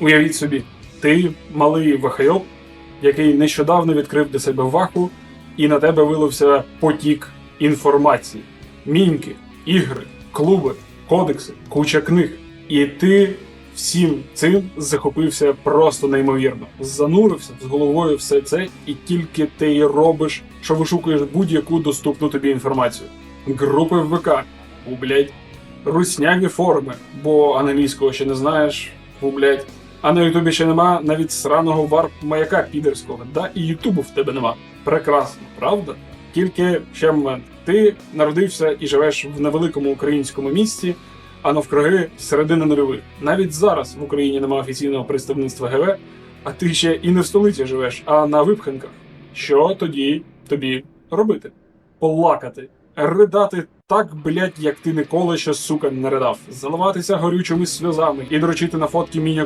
Уявіть собі, ти малий ВХЙО, який нещодавно відкрив для себе ваху, і на тебе вилився потік інформації: міньки, ігри, клуби, кодекси, куча книг. І ти всім цим захопився просто неймовірно. Занурився з головою все це, і тільки ти й робиш, що вишукуєш будь-яку доступну тобі інформацію. Групи в ВК, у русняві форуми, бо англійського ще не знаєш, у блядь. А на Ютубі ще нема навіть сраного варп маяка підерського, да і Ютубу в тебе нема. Прекрасно, правда? Тільки ще момент. Ти народився і живеш в невеликому українському місті, а навкруги середини нульових. Навіть зараз в Україні немає офіційного представництва ГВ, а ти ще і не в столиці живеш, а на випханках. Що тоді тобі робити? Плакати, ридати так, блять, як ти ніколи ще сука не ридав, заливатися горючими сльозами і дрочити на фотки міня